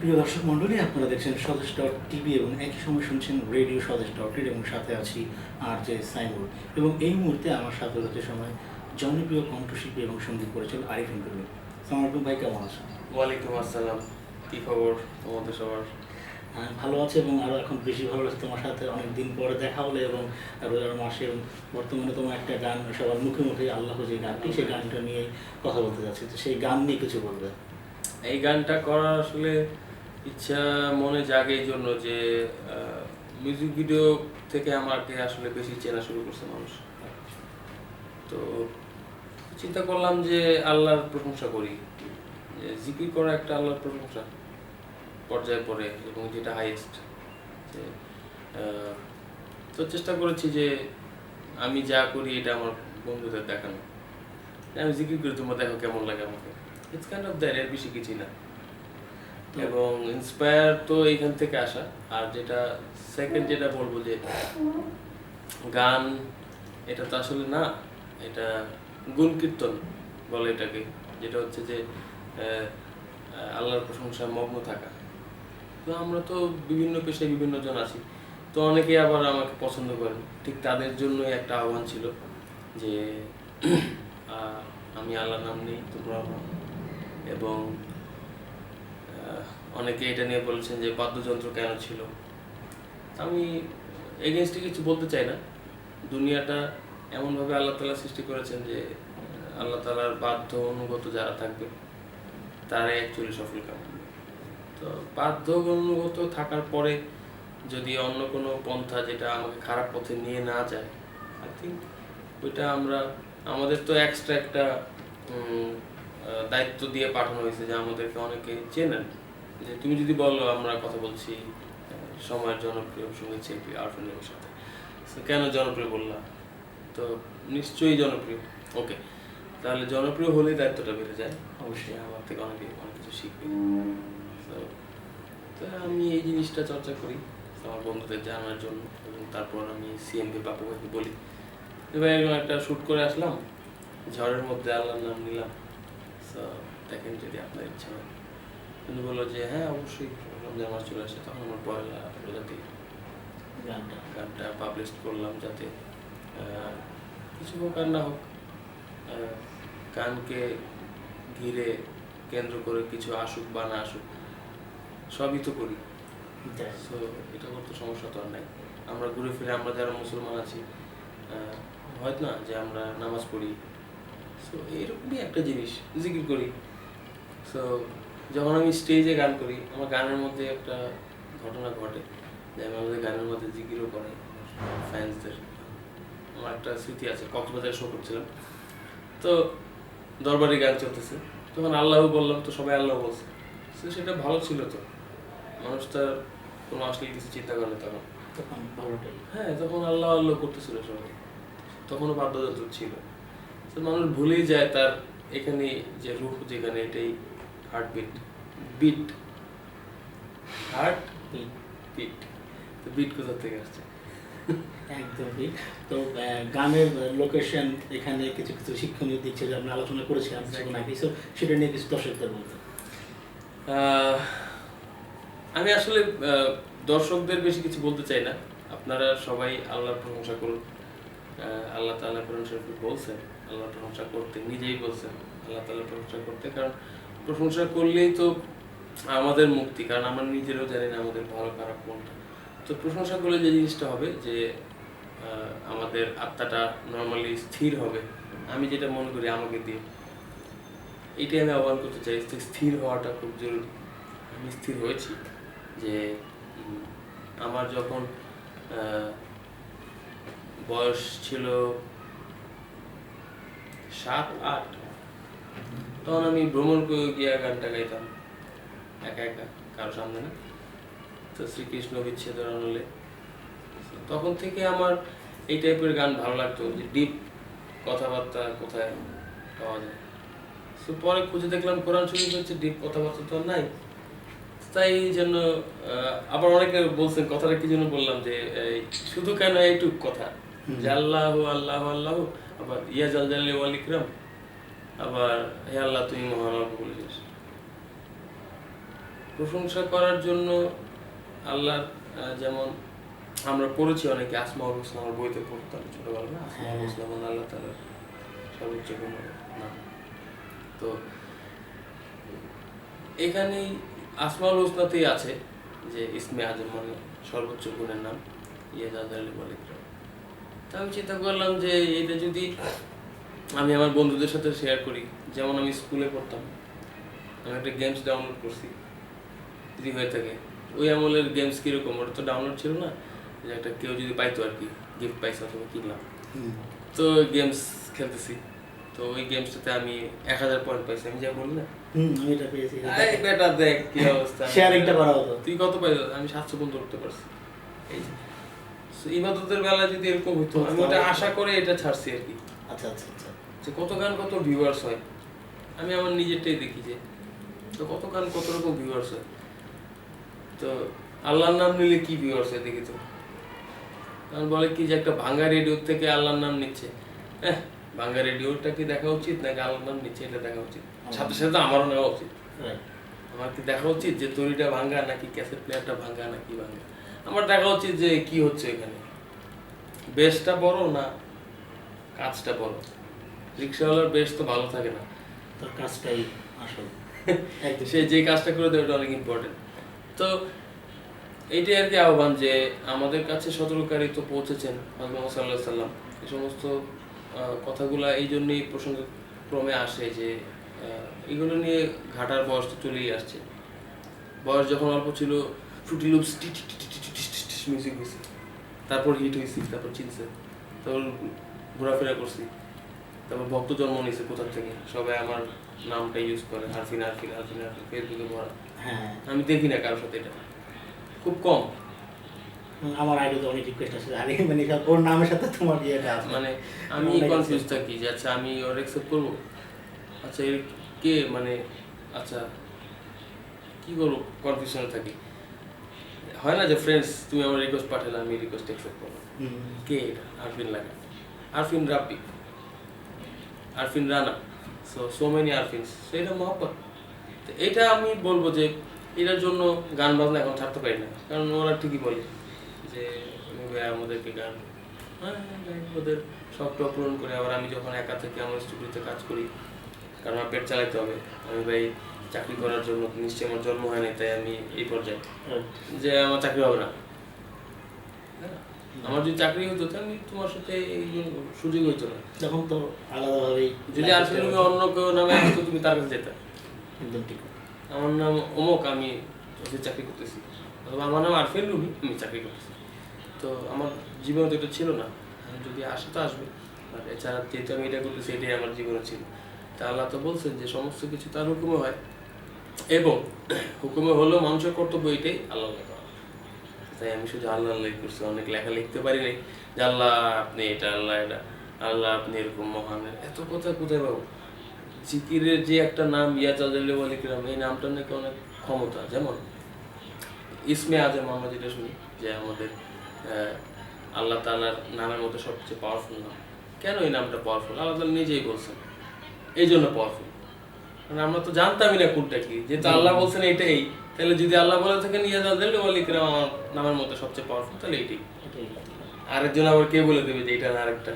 প্রিয় দর্শক মণ্ডলী আপনারা দেখছেন স্বদেশ ডট টিভি এবং একই সময় শুনছেন রেডিও স্বদেশ ডট টিভি এবং সাথে আছি আর জে সাইমুর। এবং এই মুহূর্তে আমার সাথে হতে সময় জনপ্রিয় কণ্ঠশিল্পী এবং সংগীত পরিচালক আরিফিন কবির সালামালাইকুম ভাই কেমন আছেন? ওয়ালাইকুম আসসালাম। কি খবর তোমাদের সবার? ভালো আছে এবং আরও এখন বেশি ভালো লাগছে তোমার সাথে। অনেক দিন পরে দেখা হলো এবং রোজার মাসে এবং বর্তমানে তোমার একটা গান সবার মুখে মুখে আল্লাহ যে গানটি সেই গানটা নিয়ে কথা বলতে যাচ্ছি। তো সেই গান নিয়ে কিছু বলবে? এই গানটা করার আসলে ইচ্ছা মনে জাগে এই জন্য যে মিউজিক ভিডিও থেকে আমাকে আসলে বেশি চেনা শুরু করছে মানুষ। তো চিন্তা করলাম যে আল্লাহর প্রশংসা করি। যে জিকির করা একটা আল্লাহর প্রশংসা পর্যায়ে পড়ে এবং যেটা হাইয়েস্ট তো চেষ্টা করেছি যে আমি যা করি এটা আমার বন্ধুদের দেখানো। আমি জিকির করি, তোমরা দেখো কেমন লাগে আমাকে। ইটস কাইন্ড অফ দ্যাট এর বেশি কিছুই না। এবং ইন্সপায়ার তো এইখান থেকে আসা। আর যেটা সেকেন্ড যেটা বলব যে গান এটা তো আসলে না এটা গুণ কীর্তন বলে এটাকে যেটা হচ্ছে যে আল্লাহর প্রশংসা মগ্ন থাকা। তো আমরা তো বিভিন্ন পেশায় বিভিন্ন জন আছি। তো অনেকেই আবার আমাকে পছন্দ করেন। ঠিক তাদের জন্যই একটা আহ্বান ছিল যে আমি আল্লাহর নাম নেই তোমরাও নাও। এবং অনেকে এটা নিয়ে বলেছেন যে বাদ্যযন্ত্র কেন ছিল? আমি এগেনস্টে কিছু বলতে চাই না। দুনিয়াটা এমনভাবে আল্লাহ তালা সৃষ্টি করেছেন যে আল্লাহ তালার বাধ্য অনুগত যারা থাকবে, তারাই অ্যাকচুয়ালি সফল কাম তো বাধ্য অনুগত থাকার পরে যদি অন্য কোনো পন্থা যেটা আমাকে খারাপ পথে নিয়ে না যায় আই থিঙ্ক ওইটা আমরা, আমাদের তো এক্সট্রা একটা দায়িত্ব দিয়ে পাঠানো হয়েছে যে আমাদেরকে অনেকে চেনেন। যে তুমি যদি বলো, আমরা কথা বলছি সময়ের জনপ্রিয় সংগীত শিল্পী আরফিনের সাথে। কেন জনপ্রিয় বললাম তো নিশ্চয়ই জনপ্রিয়। ওকে, তাহলে জনপ্রিয় হলেই দায়িত্বটা বেড়ে যায়। অবশ্যই আমার থেকে অনেকে অনেক কিছু শিখবে। তো আমি এই জিনিসটা চর্চা করি আমার বন্ধুদের জানার জন্য এবং তারপর আমি সিএমপি বাপু ভাইকে বলি। এবার একটা শ্যুট করে আসলাম। ঝড়ের মধ্যে আল্লাহর নাম নিলাম। দেখেন যদি আপনার ইচ্ছা হয়। কিন্তু বলল যে হ্যাঁ অবশ্যই রমজান মাস চলে আসে তখন আমার পয়লা রোজাতে গানটা। গানটা পাবলিশ করলাম যাতে কিছু হোক আর না হোক গানকে ঘিরে কেন্দ্র করে কিছু আসুক বা না আসুক সবই তো করি। সো এটা করতে সমস্যা তো আর নাই। আমরা ঘুরে ফিরে আমরা যারা মুসলমান আছি হয়তো না যে আমরা নামাজ পড়ি সো এরকমই একটা জিনিস জিকির করি। সো যখন আমি স্টেজে গান করি আমার গানের মধ্যে একটা ঘটনা ঘটে যে আমি আমাদের গানের মধ্যে জিকিরও করে ফ্যান্সদের আমার একটা স্মৃতি আছে কক্সবাজারে শো করছিলাম। তো দরবারি গান চলতেছে। তখন আল্লাহ বললাম তো সবাই আল্লাহ বলছে। তো সেটা ভালো ছিল তো। মানুষ তার কোনো অশ্লীল কিছু চিন্তা করে তখন। হ্যাঁ তখন আল্লাহ আল্লাহ করতেছিল সবাই। তখনও বাদ্যযন্ত্র ছিল। তো মানুষ ভুলেই যায় তার এখানে যে রূপ যেখানে এটাই হার্টবিট বিট হার্ট বিট তো বিট কোথা থেকে আসছে? একদমই তো গানের লোকেশন এখানে কিছু কিছু শিক্ষণীয় দিক ছিল আমরা আলোচনা করেছিলাম কিছুক্ষণ আগে So, সেটা নিয়ে কিছু দর্শকদের বলতে আমি আসলে আহ, দর্শকদের বেশি কিছু বলতে চাই না। আপনারা সবাই আল্লাহর প্রশংসা করুন। আল্লাহ তাআলা কোরআন শরীফে বলছেন আল্লাহর প্রশংসা করতে, নিজেই বলছেন আল্লাহ তাআলার প্রশংসা করতে। কারণ প্রশংসা করলেই তো আমাদের মুক্তি, কারণ আমরা নিজেরাও জানি না আমাদের ভালো খারাপ কোনটা। তো প্রশংসা করলে যে জিনিসটা হবে, যে আমাদের আত্মাটা নর্মালি স্থির হবে, আমি যেটা মনে করি আমাকে দিয়ে। এটাই আমি আহ্বান করতে চাই স্থির হওয়াটা খুব জরুরি। আমি স্থির হয়েছি যে আমার যখন বয়স ছিল সাত, আট। তখন আমি ভ্রমণ করে গিয়া গানটা গাইতাম। একা একা, কারও সামনে না। তো শ্রীকৃষ্ণ বিচ্ছেদ আনলে তখন থেকে আমার এই টাইপের গান ভালো লাগতো, যে ডিপ কথাবার্তা কোথায় পাওয়া যায়। তো পরে খুঁজে দেখলাম কোরআন শরীফ হচ্ছে ডিপ কথাবার্তা তো নাই। তাই জন্য আবার অনেকে বলছেন, কথাটা কি জন্য বললাম যে শুধু কেন এইটুক কথা? যে আল্লাহ আল্লাহ আল্লাহ আবার ইয়া জাল জালি ওয়াল ইকরাম আবার হে আল্লাহ তুমি অল্প বলেছিস প্রশংসা করার জন্য আল্লাহ যেমন আমরা পড়েছি অনেকে আসমাউল হোসেন আমার বইতে পড়তাম ছোটবেলা না? আসমাউল হ্যাঁ। মানে আল্লাহ তাআলার সর্বোচ্চ গুণ নাম। তো এখানেই আসমাউল হোসনাতেই আছে যে ইসমে আজম মানে সর্বোচ্চ গুণের নাম ইয়েজাদ আলী মালিক তা আমি চিন্তা করলাম যে এটা যদি আমি আমার বন্ধুদের সাথে শেয়ার করি যেমন আমি স্কুলে পড়তাম আমি একটা গেমস ডাউনলোড করছি যদি হয়ে থাকে। ওই আমলের গেমস কীরকম? ওটা তো ডাউনলোড ছিল না যে একটা কেউ যদি পাইতো আর কি গিফট পাইছে অথবা কিনলাম। তো গেমস খেলতেছি। তো ওই গেমসটাতে আমি এক হাজার পয়েন্ট পাইছি। আমি যা বলি না? আমি এটা বেটা দেখ কি অবস্থা। শেয়ারিংটা করা হতো। তুই কত পাইছ আমি সাতশো পর্যন্ত উঠতে পারছি। এই যে। ইবাদতের বেলা যদি এরকম হতো আমি ওটা আশা করে এটা ছাড়ছি আর কি। আচ্ছা আচ্ছা আচ্ছা। যে কত গান কত ভিউয়ার্স হয়। আমি আমার নিজেরটাই দেখি যে তো কত গান কত রকম ভিউয়ার্স হয়। তো আল্লাহর নাম নিলে কি ভিউয়ার্স হয় দেখি তো। কারণ বলে কি যে একটা ভাঙ্গা রেডিও থেকে আল্লাহর নাম নিচ্ছে। হ্যাঁ ভাঙ্গা রেডিওটা কি দেখা উচিত নাকি আল্লাহর নাম নিচ্ছে এটা দেখা উচিত? সাথে সাথে আমারও নেওয়া উচিত. আমার কি দেখা উচিত যে তরিটা ভাঙ্গা নাকি ক্যাসেট প্লেয়ারটা ভাঙ্গা নাকি ভাঙ্গা? আমার দেখা উচিত যে কি হচ্ছে এখানে। বেশটা বড় না কাজটা বড়? রিক্সাওয়ালার বেশ তো ভালো থাকে না। তোর কাজটাই আসল। সে যে কাজটা করে দেয় ওটা অনেক ইম্পর্টেন্ট তো এইটাই আর কি আহ্বান যে আমাদের কাছে সতর্ককারী তো পৌঁছেছেন মোহাম্মদ সাল্লাহ সাল্লাম এই সমস্ত কথাগুলা এই জন্যই প্রসঙ্গ ক্রমে আসে যে এগুলো নিয়ে ঘাটার বয়স তো চলেই আসছে। বয়স যখন অল্প ছিল ফ্রুটি লুপস মিউজিক হয়েছে তারপর হিট হয়েছি তারপর চিনছে। তারপর ঘোরাফেরা করছি। তারপর ভক্ত জন্ম নিয়েছে কোথা থেকে? সবাই আমার নামটা ইউজ করে হারফিন হারফিন হারফিন হারফিন ফেসবুকে ভরা। হ্যাঁ। আমি দেখি না কারোর সাথে এটা। খুব কম। আমার আইডিতে অনেক রিকোয়েস্ট আছে আরে মানে ওর নামের সাথে তোমার ইয়েটা আছে। মানে আমি কনফিউজ থাকি যে আচ্ছা আমি ওর অ্যাকসেপ্ট করব? আচ্ছা এর কে মানে আচ্ছা কি করব? কনফিউশনে থাকি। হয় না যে ফ্রেন্ডস তুমি আমার রিকোয়েস্ট পাঠালে আমি রিকোয়েস্ট অ্যাকসেপ্ট করব কে এটা? আরফিন লাগা। Arfin Rabbi. Arfin Rana. So so many Arfins. So এটা মহব্বত। তো এটা আমি বলব যে এটার জন্য গান বাজনা এখন ছাড়তে পারি না। কারণ ওরা ঠিকই বলে যে ভাই আমাদেরকে গান হ্যাঁ ওদের শখটা পূরণ করে আবার আমি যখন একা থেকে আমার স্টুডিওতে কাজ করি কারণ আমার পেট চালাতে হবে। আমি ভাই চাকরি করার জন্য নিশ্চয়ই আমার জন্ম হয় নাই তাই আমি এই পর্যায়ে। যে আমার চাকরি হবে না। আমার যদি চাকরি হতো তাহলে তোমার সাথে এই সুযোগ হইতো না। তখন তো আলাদাভাবেই যদি আর তুমি অন্য কেউ নামে আসতো তুমি তার কাছে যেতে। একদম ঠিক আমার নাম অমুক আমি চাকরি করতেছি। অথবা আমার নাম আরফিন রুবি আমি চাকরি করতেছি। তো আমার জীবনে তো এটা ছিল না। যদি আসে তো আসবে আর এছাড়া যেহেতু আমি এটা করতেছি এটাই আমার জীবনে ছিল। তা আল্লাহ তো বলছেন যে সমস্ত কিছু তার হুকুমে হয়। এবং হুকুমে হলেও মানুষের কর্তব্য এটাই আল্লাহ করা। তাই আমি শুধু আল্লাহ আল্লাহ করছি, অনেক লেখা লিখতে পারি নাই। যে আল্লাহ আপনি এটা, আল্লাহ এটা, আল্লাহ আপনি এরকম মহান। এত কথা কোথায় পাবো? জিকিরের যে একটা নাম ইয়াজাদুল ওয়ালিকরাম এই নামটা নাকি অনেক ক্ষমতা, যেমন ইসমে আজম আমরা যেটা শুনি, যে আমাদের আল্লাহ তালার নামের মধ্যে সবচেয়ে পাওয়ারফুল নাম। কেন এই নামটা পাওয়ারফুল আল্লাহ তাআলা নিজেই বলছেন। এই জন্য পাওয়ারফুল মানে আমরা তো জানতামই না কোনটা কি। যেহেতু আল্লাহ বলছেন এটাই। তাহলে যদি আল্লাহ বলে থাকেন ইয়াজাদুল ওয়ালিকরাম আমার নামের মধ্যে সবচেয়ে পাওয়ারফুল তাহলে এটাই। আরেকজন আবার কে বলে দেবে যে এটা না আরেকটা?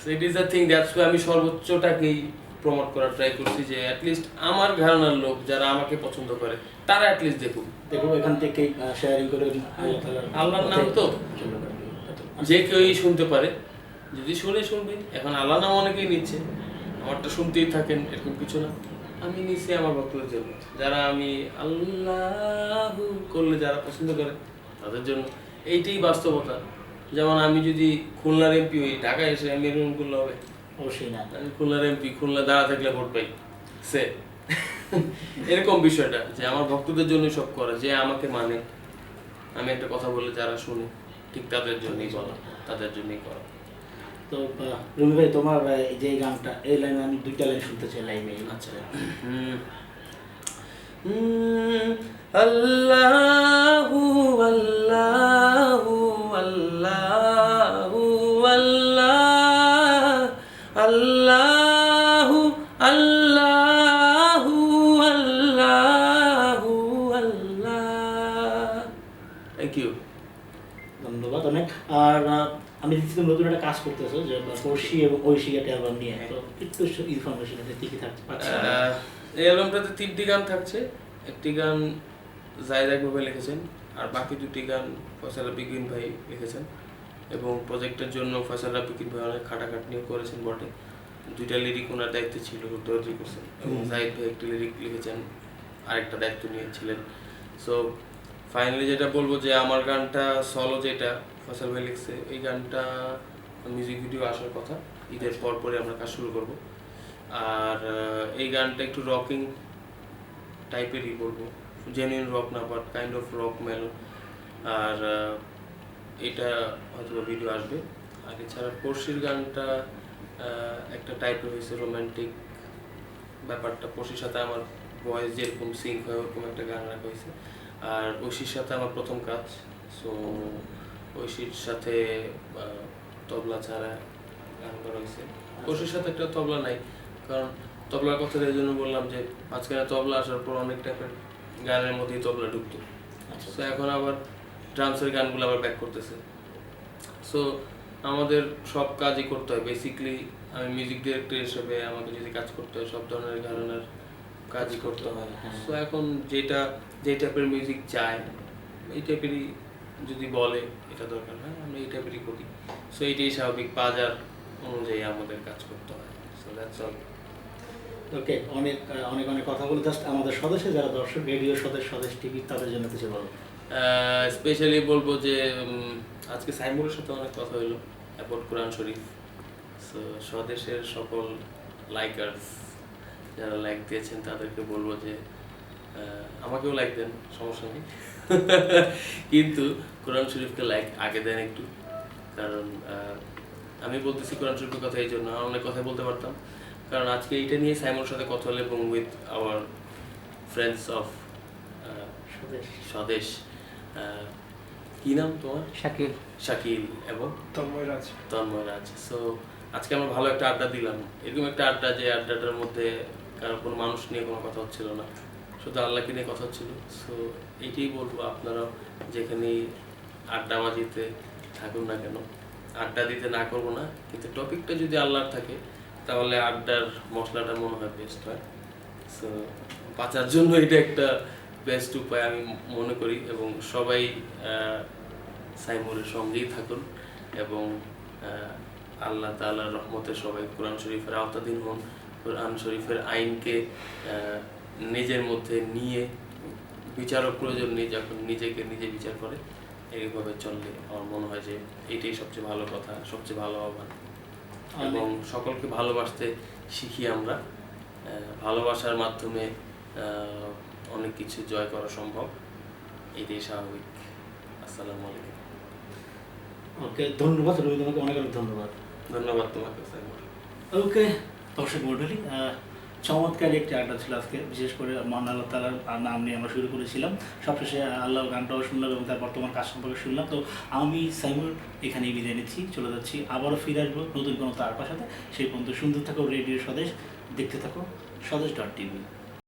So it is the thing that's আমি সর্বোচ্চটাকেই প্রমোট করার ট্রাই করছি যে অ্যাটলিস্ট আমার ঘরানার লোক যারা আমাকে পছন্দ করে তারা অ্যাটলিস্ট দেখুক। দেখো এখান থেকে শেয়ারিং করে আল্লাহর নাম তো। যে কেউই শুনতে পারে। যদি শুনে শুনবে এখন আল্লাহ নাম অনেকেই নিচ্ছে। আমারটা শুনতেই থাকেন এরকম কিছু না? আমি নিচ্ছি আমার ভক্তদের জন্য। যারা আমি আল্লাহ করলে যারা পছন্দ করে তাদের জন্য। এইটাই বাস্তবতা। যেমন আমি যদি খুলনার এমপি হই ঢাকায় এসে আমি এরকম করলে হবে? অবশ্যই না। আমি খুলনার এমপি খুলনা দাঁড়া থাকলে ভোট পাই। সে। এরকম বিষয়টা যে আমার ভক্তদের জন্য সব করা যে আমাকে মানে। আমি একটা কথা বলে যারা শুনে ঠিক তাদের জন্যই বলা তাদের জন্যই করা। তো ভাই, তোমার যে গানটা, এই লাইন আমি দুইটা লাইন শুনতে চাই লাইনে আচ্ছা আল্লাহু আল্লাহ আল্লাহু আল্লাহু, আল্লাহ তুমি নতুন একটা কাজ করতেছো যে পড়শি এবং ঐশী একটা অ্যালবাম নিয়ে তো একটু ইনফরমেশন আছে কি কি থাকছে? এই অ্যালবামটাতে তিনটি গান থাকছে। একটি গান জায়দ আকবর লিখেছেন আর বাকি দুটি গান ফয়সাল বিকিন ভাই লিখেছেন। এবং প্রজেক্টের জন্য ফয়সাল বিকিন ভাই অনেক খাটাখাটনিও করেছেন বটে। দুইটা লিরিক ওনার দায়িত্বে ছিল দর্জি করছেন। এবং জাহিদ ভাই একটি লিরিক লিখেছেন আরেকটা দায়িত্ব নিয়েছিলেন। সো ফাইনালি যেটা বলব যে আমার গানটা সলো যেটা ফসল ভাই লিখছে এই গানটা মিউজিক ভিডিও আসার কথা। ঈদের পর পরে আমরা কাজ শুরু করব। আর এই গানটা একটু রকিং টাইপেরই বলব। জেনুইন রক না but kind of rock mellow আর এটা হয়তো ভিডিও আসবে। আর এছাড়া পড়শির গানটা একটা টাইপের হয়েছে রোমান্টিক ব্যাপারটা। পড়শির সাথে আমার ভয়েস যেরকম সিঙ্ক হয় ওরকম একটা গান রাখা হয়েছে। আর ঐশীর সাথে আমার প্রথম কাজ। সো ঐশীর সাথে তবলা ছাড়া গান করা হয়েছে। ঐশীর সাথে একটা তবলা নাই কারণ তবলার কথা এই জন্য বললাম যে মাঝখানে তবলা আসার পর অনেক টাইপের গানের মধ্যেই তবলা ঢুকতো। আচ্ছা সো এখন আবার ড্রামসের গানগুলো আবার ব্যাক করতেছে। সো আমাদের সব কাজই করতে হয়। বেসিকলি আমি মিউজিক ডিরেক্টর হিসেবে আমাকে যদি কাজ করতে হয় সব ধরনের ঘরানার কাজই করতে হয়। হ্যাঁ। সো এখন যেটা যে টাইপের মিউজিক চায় এই টাইপেরই যদি বলে এটা দরকার হয় আমরা এটা টাইপেরই করি সো এইটাই স্বাভাবিক বাজার অনুযায়ী আমাদের কাজ করতে হয়। সো দ্যাটস অল ওকে অনেক অনেক অনেক কথা বলে জাস্ট আমাদের সদস্য যারা দর্শক রেডিও সদস্য স্বদেশ টিভি তাদের জন্য কিছু বলো। স্পেশালি বলব যে আজকে সাইমুরের সাথে অনেক কথা হলো অ্যাবাউট কোরআন শরীফ সো স্বদেশের সকল লাইকার্স যারা লাইক দিয়েছেন তাদেরকে বলব যে আমাকেও লাইক দেন সমস্যা নেই। কিন্তু কোরআন শরীফকে লাইক আগে দেন একটু। কারণ আমি বলতেছি কোরআন শরীফের কথা এই জন্য অনেক কথা বলতে পারতাম। কারণ আজকে এইটা নিয়ে সাইমুরের সাথে কথা হলো এবং উইথ আওয়ার ফ্রেন্ডস অফ স্বদেশ। স্বদেশ। কি নাম তোমার? শাকিল। শাকিল এবং তন্ময় রাজ। তন্ময় রাজ। সো আজকে আমরা ভালো একটা আড্ডা দিলাম। এরকম একটা আড্ডা যে আড্ডাটার মধ্যে কারও কোনো মানুষ নিয়ে কোনো কথা হচ্ছিল না। শুধু আল্লাহকে নিয়ে কথা হচ্ছিল। সো এইটাই বলব আপনারা যেখানেই আড্ডাবাজিতে থাকুন না কেন। আড্ডা দিতে না করব না, কিন্তু টপিকটা যদি আল্লাহর থাকে, তাহলে আড্ডার মশলাটা মনে হয় বেস্ট হয়। সো বাঁচার জন্য এটা একটা বেস্ট উপায় আমি মনে করি এবং সবাই সাইমুরের সঙ্গেই থাকুন এবং আল্লাহ তাআলার রহমতে সবাই কোরআন শরীফের আওতাধীন হন। কোরআন শরীফের আইনকে নিজের মধ্যে নিয়ে বিচারক প্রয়োজন নেই যখন নিজেকে নিজে বিচার করে এইভাবে চললে আমার মনে হয় যে এটাই সবচেয়ে ভালো কথা সবচেয়ে ভালো আহ্বান। এবং সকলকে ভালোবাসতে শিখি আমরা। ভালোবাসার মাধ্যমে অনেক কিছু জয় করা সম্ভব। এটাই স্বাভাবিক। আসসালামু আলাইকুম। ওকে ধন্যবাদ রবি তোমাকে অনেক অনেক ধন্যবাদ। ধন্যবাদ তোমাকে ওকে দর্শক মন্ডলী চমৎকার একটি আড্ডা ছিল আজকে, বিশেষ করে মান আল্লাহ তালার নাম নিয়ে আমরা শুরু করেছিলাম। সবশেষে আল্লাহর গানটাও শুনলাম এবং তার বর্তমান কাজ সম্পর্কে শুনলাম। তো আমি সাইমুর এখানেই বিদায় নিচ্ছি, চলে যাচ্ছি, আবারও ফিরে আসব নতুন কোনো তার সাথে। সেই পর্যন্ত সুন্দর থাকো রেডিও স্বদেশ, দেখতে থাকো, স্বদেশ ডট টিভি।